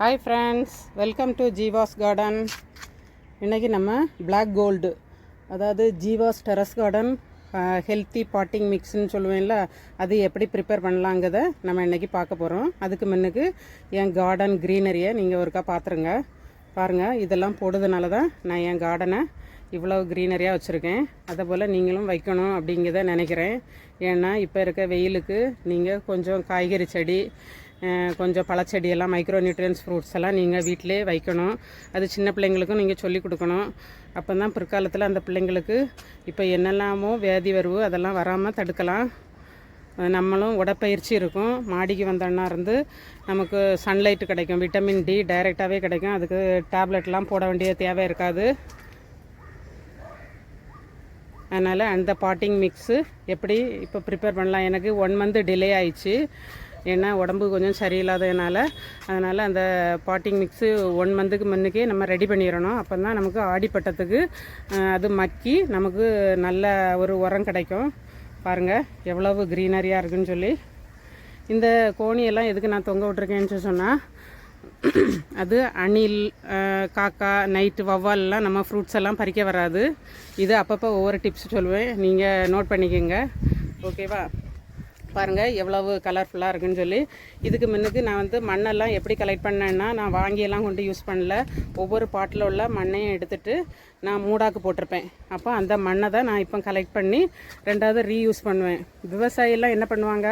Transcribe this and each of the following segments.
Hi friends welcome to Jeeva's garden இன்றைக்கி நம்ம black gold அதாவது Jeeva's terrace garden healthy potting மிக்ஸ்ன்னு சொல்லுவேன்ல அது எப்படி ப்ரிப்பேர் பண்ணலாங்கிறத நம்ம இன்றைக்கி பார்க்க போகிறோம் அதுக்கு முன்னுக்கு என் கார்டன் க்ரீனரியை நீங்கள் ஒருக்கா பார்த்துருங்க பாருங்கள் இதெல்லாம் போடுறதுனால தான் நான் என் கார்டனை இவ்வளோ க்ரீனரியாக வச்சுருக்கேன். அதை போல் நீங்களும் வைக்கணும் அப்படிங்கிறத நினைக்கிறேன். ஏன்னா இப்போ இருக்க வெயிலுக்கு நீங்கள் கொஞ்சம் காய்கறி செடி கொஞ்சம் பழச்செடியெல்லாம் மைக்ரோ நியூட்ரியன்ஸ் ஃப்ரூட்ஸ் எல்லாம் நீங்கள் வீட்டிலே வைக்கணும். அது சின்ன பிள்ளைங்களுக்கும் நீங்கள் சொல்லிக் கொடுக்கணும். அப்போ தான் பிற்காலத்தில் அந்த பிள்ளைங்களுக்கு இப்போ என்னெல்லாமோ வியாதி வருவோ அதெல்லாம் வராமல் தடுக்கலாம். நம்மளும் உடற்பயிற்சி இருக்கும். மாடிக்கு வந்தோன்னா இருந்து நமக்கு சன்லைட் கிடைக்கும். விட்டமின் டி டைரெக்டாகவே கிடைக்கும். அதுக்கு டேப்லெட்லாம் போட வேண்டிய தேவை இருக்காது. அதனால் அந்த பாட்டிங் மிக்ஸு எப்படி இப்போ ப்ரிப்பேர் பண்ணலாம்? எனக்கு ஒன் மந்த் டிலே ஆயிடுச்சு. ஏன்னா உடம்பு கொஞ்சம் சரியில்லாததுனால அதனால் அந்த பாட்டிங் மிக்ஸு ஒன் மந்த்துக்கு முன்னுக்கே நம்ம ரெடி பண்ணிடணும். அப்போ தான் நமக்கு ஆடிப்பட்டத்துக்கு அது மக்கி நமக்கு நல்ல ஒரு உரம் கிடைக்கும். பாருங்கள் எவ்வளவு க்ரீனரியாக இருக்குன்னு சொல்லி. இந்த கோணியெல்லாம் எதுக்கு நான் தொங்க விட்ருக்கேன்னு சொன்னால் அது அணில் காக்கா நைட்டு வவ்வால்லாம் நம்ம ஃப்ரூட்ஸ் எல்லாம் பறிக்க வராது. இது அப்பப்போ ஒவ்வொரு டிப்ஸ் சொல்லுவேன். நீங்கள் நோட் பண்ணிக்கோங்க. ஓகேவா பாருங்கள் எவ்வளவு கலர்ஃபுல்லாக இருக்குன்னு சொல்லி. இதுக்கு முன்னுக்கு நான் வந்து மண்ணெல்லாம் எப்படி கலெக்ட் பண்ணேன்னா நான் வாங்கியெல்லாம் கொண்டு யூஸ் பண்ணல. ஒவ்வொரு பாட்டில் உள்ள மண்ணையும் எடுத்துட்டு நான் மூடாக்கு போட்டிருப்பேன். அப்போ அந்த மண்ணை தான் நான் இப்போ கலெக்ட் பண்ணி ரெண்டாவது ரீயூஸ் பண்ணுவேன். விவசாயிலாம் என்ன பண்ணுவாங்க?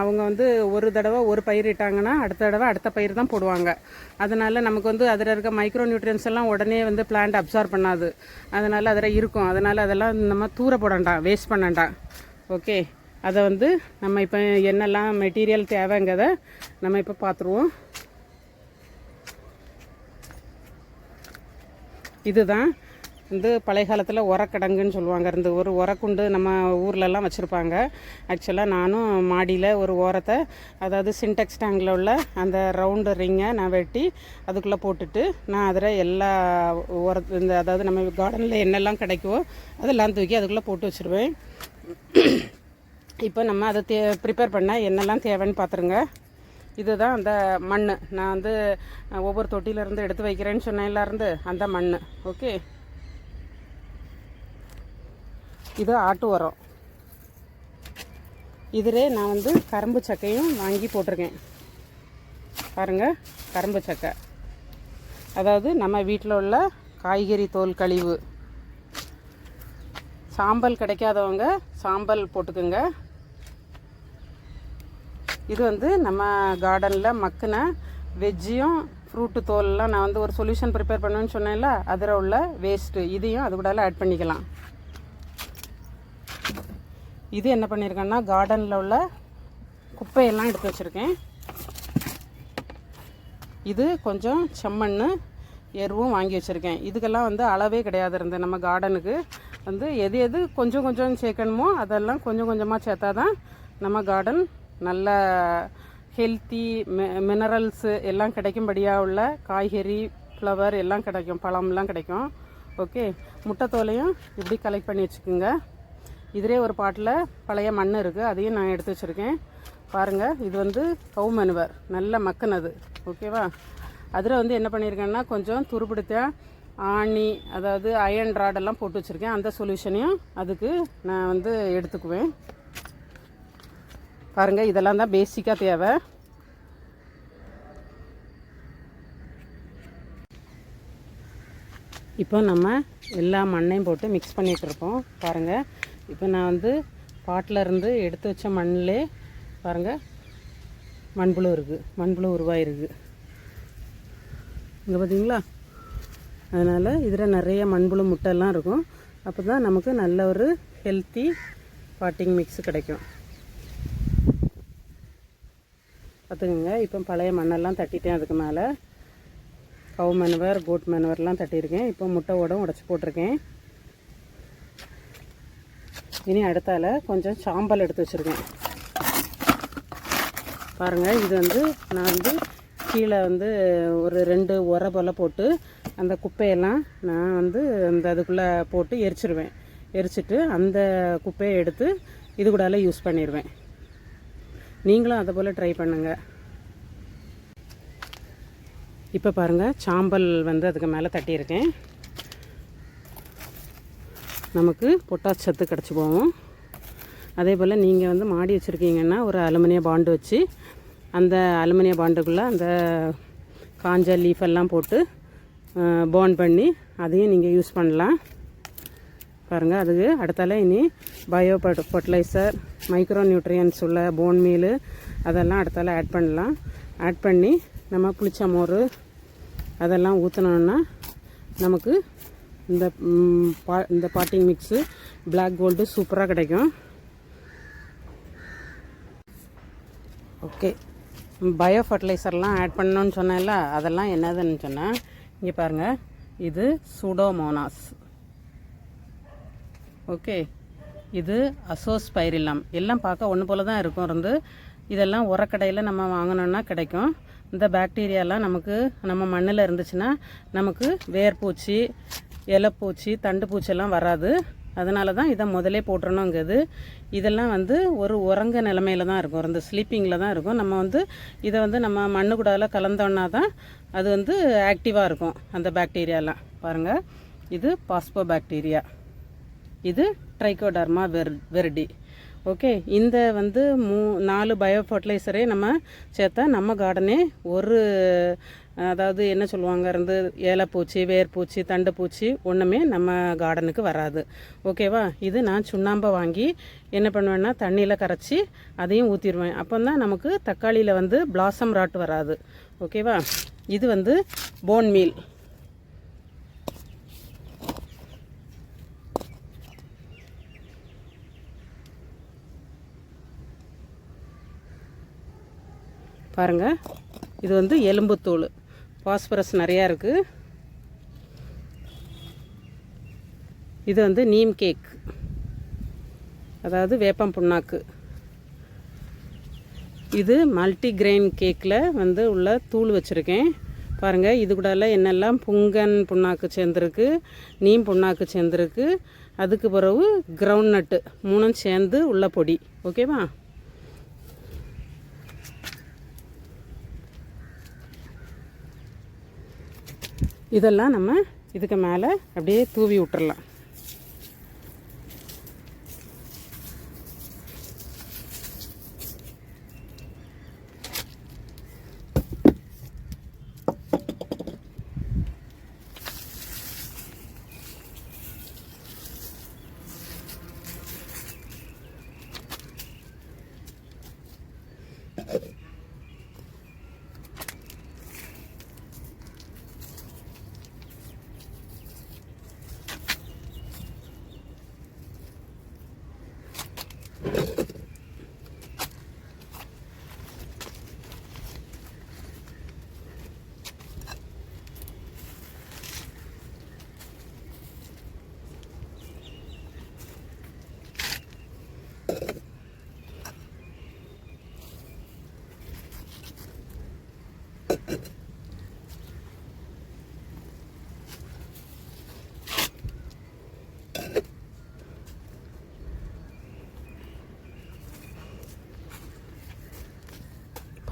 அவங்க வந்து ஒரு தடவை ஒரு பயிர் இட்டாங்கன்னா அடுத்த தடவை அடுத்த பயிர் தான் போடுவாங்க. அதனால் நமக்கு வந்து அதில் இருக்க மைக்ரோ நியூட்ரியன்ஸ் எல்லாம் உடனே வந்து பிளான்ட் அப்சார்ப் பண்ணாது. அதனால் அதில் இருக்கும். அதனால் அதெல்லாம் நம்ம தூர போடண்டாம் வேஸ்ட் பண்ணண்டாம் ஓகே அதை வந்து நம்ம இப்போ என்னெல்லாம் மெட்டீரியல் தேவைங்கிறத நம்ம இப்போ பார்த்துருவோம். இதுதான் வந்து பழைய காலத்தில் உரக்கிடங்குன்னு சொல்லுவாங்க. இருந்து ஒரு உரக்குண்டு நம்ம ஊர்லெல்லாம் வச்சுருப்பாங்க. ஆக்சுவலாக நானும் மாடியில் ஒரு ஓரத்தை அதாவது சின்டெக்ஸ் டேங்கில் உள்ள அந்த ரவுண்டு ரிங்கை நான் வெட்டி அதுக்குள்ளே போட்டுட்டு நான் அதில் எல்லா உர இந்த அதாவது நம்ம கார்டனில் என்னெல்லாம் கிடைக்குவோ அதெல்லாம் தூக்கி அதுக்குள்ளே போட்டு வச்சுருவேன். இப்போ நம்ம அதை தே ப்ரிப்பேர் பண்ண என்னெல்லாம் தேவைன்னு பார்த்துருங்க இதுதான் அந்த மண் நான் வந்து ஒவ்வொரு தொட்டியிலேருந்து எடுத்து வைக்கிறேன்னு சொன்னேன்ல இருந்து அந்த மண் ஓகே? இது ஆட்டு உரம். இதிலே நான் வந்து கரும்பு சக்கையும் வாங்கி போட்டிருக்கேன். பாருங்கள் கரும்பு சக்கை. அதாவது நம்ம வீட்டில் உள்ள காய்கறி தோல் கழிவு. சாம்பல் கிடைக்காதவங்க சாம்பல் போட்டுக்குங்க. இது வந்து நம்ம கார்டனில் மக்கின வெஜ்ஜியும் ஃப்ரூட்டு தோல்லாம் நான் வந்து ஒரு சொல்யூஷன் ப்ரிப்பேர் பண்ணுவேன்னு சொன்னேன்ல அதில் உள்ள வேஸ்ட்டு இதையும் அது கூட ஆட் பண்ணிக்கலாம். இது என்ன பண்ணியிருக்கேன்னா கார்டனில் உள்ள குப்பையெல்லாம் எடுத்து வச்சுருக்கேன். இது கொஞ்சம் செம்மண் எருவும் வாங்கி வச்சுருக்கேன். இதுக்கெல்லாம் வந்து அளவே கிடையாது இருந்து நம்ம கார்டனுக்கு வந்து எது எது கொஞ்சம் கொஞ்சம் சேர்க்கணுமோ அதெல்லாம் கொஞ்சம் கொஞ்சமாக சேர்த்தா தான் நம்ம கார்டன் நல்ல ஹெல்த்தி மி மினரல்ஸு எல்லாம் கிடைக்கும்படியாக உள்ள காய்கறி ஃப்ளவர் எல்லாம் கிடைக்கும் பழம்லாம் கிடைக்கும். ஓகே முட்டைத்தோலையும் இப்படி கலெக்ட் பண்ணி வச்சுக்கோங்க. இதிலே ஒரு பாட்டில் பழைய மண் இருக்குது அதையும் நான் எடுத்து வச்சுருக்கேன். பாருங்கள் இது வந்து கவு மனுவர் நல்ல மக்குனது. ஓகேவா அதில் வந்து என்ன பண்ணியிருக்கேன்னா கொஞ்சம் துருப்பிடித்த ஆணி அதாவது அயன் ராடெல்லாம் போட்டு வச்சுருக்கேன். அந்த சொல்யூஷனையும் அதுக்கு நான் வந்து எடுத்துக்குவேன். பாருங்கள் இதெல்லாம் தான் பேசிக்காக தேவை. இப்போ நம்ம எல்லா மண்ணையும் போட்டு மிக்ஸ் பண்ணிகிட்ருப்போம் பாருங்கள் இப்போ நான் வந்து பாட்டில் இருந்து எடுத்து வச்ச மண்ணிலே பாருங்கள் மண்புழு இருக்குது மண்புழு உருவாயிருக்கு. இங்கே பார்த்தீங்களா அதனால் இதில் நிறைய மண்புழு முட்டைலாம் இருக்கும். அப்போ தான் நமக்கு நல்ல ஒரு ஹெல்த்தி பாட்டிங் மிக்ஸ் கிடைக்கும். பார்த்துக்கோங்க. இப்போ பழைய மண்ணெல்லாம் தட்டிட்டேன் அதுக்கு மேலே. கவு மனுவர் கோட் மனுவர்லாம் தட்டியிருக்கேன். இப்போ முட்டை ஓடம் உடச்சி போட்டிருக்கேன். இனி அடுத்தால கொஞ்சம் சாம்பல் எடுத்து வச்சுருக்கேன். பாருங்கள் இது வந்து நான் வந்து கீழே வந்து ஒரு ரெண்டு உர போல் போட்டு அந்த குப்பையெல்லாம் நான் வந்து அந்த அதுக்குள்ளே போட்டு எரிச்சிருவேன். எரிச்சிட்டு அந்த குப்பையை எடுத்து இது கூடால யூஸ் பண்ணிடுவேன். நீங்களும் அதை போல் ட்ரை பண்ணுங்கள் இப்போ பாருங்கள் சாம்பல் வந்து அதுக்கு மேலே தட்டியிருக்கேன். நமக்கு பொட்டாஸ் சத்து கிடச்சி போகும். அதே போல் நீங்கள் வந்து மாடி வச்சுருக்கீங்கன்னா ஒரு அலுமினிய பாண்டு வச்சு அந்த அலுமினிய பாண்டுக்குள்ளே அந்த காஞ்ச லீஃப் எல்லாம் போட்டு பேர்ன் பண்ணி அதையும் நீங்கள் யூஸ் பண்ணலாம். பாருங்கள் அதுக்கு அடுத்தால இனி பயோ ஃபர்டிலைசர் மைக்ரோ நியூட்ரியன்ஸ் உள்ள போன் மீல் அதெல்லாம் அடுத்தால ஆட் பண்ணலாம். ஆட் பண்ணி நம்ம புளிச்ச மோர் அதெல்லாம் ஊற்றினோன்னா நமக்கு இந்த பா இந்த பாட்டிங் மிக்ஸு பிளாக் கோல்டு சூப்பராக கிடைக்கும். ஓகே பயோ ஃபர்டிலைசர்லாம் ஆட் பண்ணணும்னு சொன்னேன்ல அதெல்லாம் என்னதுன்னு சொன்னால் இங்கே பாருங்கள் இது சூடோமோனாஸ் ஓகே. இது அசோஸ்பைரிலம். எல்லாம் பார்க்க ஒன்று போல தான் இருக்கும். இருந்து இதெல்லாம் உரக்கடையில் நம்ம வாங்கினோன்னா கிடைக்கும். இந்த பாக்டீரியாலாம் நமக்கு நம்ம மண்ணில் இருந்துச்சுன்னா நமக்கு வேர்பூச்சி இலைப்பூச்சி தண்டு பூச்செல்லாம் வராது. அதனால தான் இதை முதலே போட்டுறணுங்கிறது. இதெல்லாம் வந்து ஒரு உறங்க நிலமையில தான் இருக்கும். இந்த ஸ்லீப்பிங்கில் தான் இருக்கும். நம்ம வந்து இதை வந்து நம்ம மண்ணு கூடால கலந்தோன்னா தான் அது வந்து ஆக்டிவாக இருக்கும் அந்த பாக்டீரியாலாம் பாருங்கள் இது பாஸ்போ பாக்டீரியா இது ட்ரைகோடர்மா வெர் வெர்டி ஓகே இந்த வந்து மூ நாலு பயோ ஃபர்டிலைசரே நம்ம சேர்த்தா நம்ம கார்டனே ஒரு அதாவது என்ன சொல்லுவாங்க இருந்து ஏலப்பூச்சி வேர்பூச்சி தண்டுப்பூச்சி ஒன்றுமே நம்ம கார்டனுக்கு வராது. ஓகேவா இது நான் சுண்ணாம்பை வாங்கி என்ன பண்ணுவேன்னா தண்ணியில் கரைச்சி அதையும் ஊற்றிடுவேன் அப்போ தான் நமக்கு தக்காளியில் வந்து பிளாசம் ராட் வராது. ஓகேவா இது வந்து போன் மீல் பாருங்கள் இது வந்து எலும்புத்தூள் பாஸ்பரஸ் நிறையா இருக்குது இது வந்து நீம் கேக். அதாவது வேப்பம் புண்ணாக்கு. இது மல்டி கிரெயின் கேக்கில் வந்து உள்ள தூள் வச்சுருக்கேன். பாருங்கள் இது கூடல என்னெல்லாம் புங்கன் புண்ணாக்கு சேர்ந்துருக்கு நீம் புண்ணாக்கு சேர்ந்துருக்கு. அதுக்கு பிறகு கிரவுண்ட் நட்டு மூணும் சேர்ந்து உள்ள பொடி. ஓகேவா இதெல்லாம் நம்ம இதுக்கு மேலே அப்படியே தூவி விட்டுறலாம்.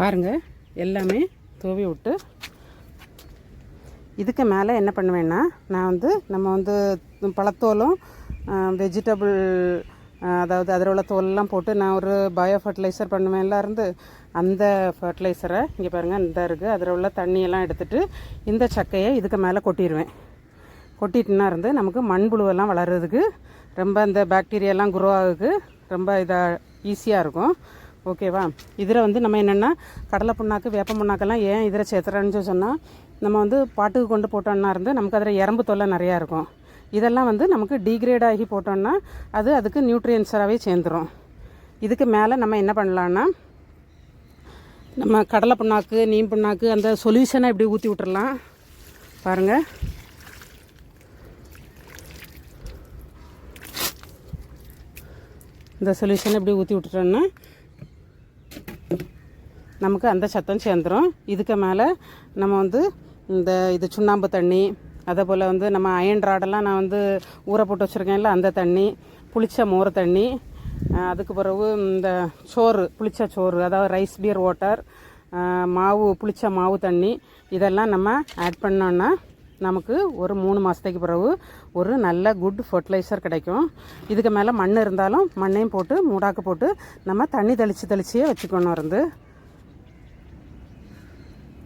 பாருங்கள் எல்லாமே தூவி விட்டு. இதுக்கு மேலே என்ன பண்ணுவேன்னா நான் வந்து நம்ம வந்து பழத்தோலும் வெஜிடபிள் அதாவது அதில் உள்ள தோலெல்லாம் போட்டு நான் ஒரு பயோ ஃபர்டிலைசர் பண்ணுவேன்ல இருந்து அந்த ஃபர்டிலைசரை இங்கே பாருங்கள் இந்த இருக்குது அதில் உள்ள தண்ணியெல்லாம் எடுத்துகிட்டு இந்த சக்கையை இதுக்கு மேலே கொட்டிடுவேன் கொட்டிட்டுனா இருந்து நமக்கு மண்புழுவெல்லாம் வளர்கிறதுக்கு ரொம்ப இந்த பாக்டீரியாலாம் குரோ ஆகுது ரொம்ப இதாக ஈஸியாக இருக்கும். ஓகேவா? இதில் வந்து நம்ம என்னென்னா கடலை புண்ணாக்கு வேப்ப புண்ணாக்கெல்லாம் ஏன் இதில் சேர்த்துறேன்னு சொன்னால் நம்ம வந்து பாட்டுக்கு கொண்டு போட்டோம்னா இருந்து நமக்கு அதில் எறும்பு தொல்லை நிறையா இருக்கும். இதெல்லாம் வந்து நமக்கு டீக்ரேட் ஆகி போட்டோம்னா அது அதுக்கு நியூட்ரியன்ஸராகவே சேர்ந்துரும். இதுக்கு மேலே நம்ம என்ன பண்ணலான்னா நம்ம கடலை புண்ணாக்கு நீம் புண்ணாக்கு அந்த சொல்யூஷனை இப்படி ஊற்றி விட்டுறலாம். பாருங்கள் இந்த சொல்யூஷனை இப்படி ஊற்றி விட்டுட்டோன்னா நமக்கு அந்த சத்தம் சேர்ந்துடும் இதுக்கு மேலே நம்ம வந்து இந்த இது சுண்ணாம்பு தண்ணி அதே போல் வந்து நம்ம அயன் ராடெல்லாம் நான் வந்து ஊற போட்டு வச்சுருக்கேன்ல அந்த தண்ணி புளிச்ச மோர தண்ணி அதுக்கு பிறகு இந்த சோறு புளிச்ச சோறு அதாவது ரைஸ் பீர் வாட்டர் மாவு புளிச்ச மாவு தண்ணி இதெல்லாம் நம்ம ஆட் பண்ணோன்னா நமக்கு ஒரு மூணு மாதத்துக்கு பிறகு ஒரு நல்ல குட் ஃபர்டிலைசர் கிடைக்கும். இதுக்கு மேலே மண் இருந்தாலும் மண்ணையும் போட்டு மூடாக்கு போட்டு நம்ம தண்ணி தெளித்து தெளிச்சியே வச்சுக்கணும் இருந்து.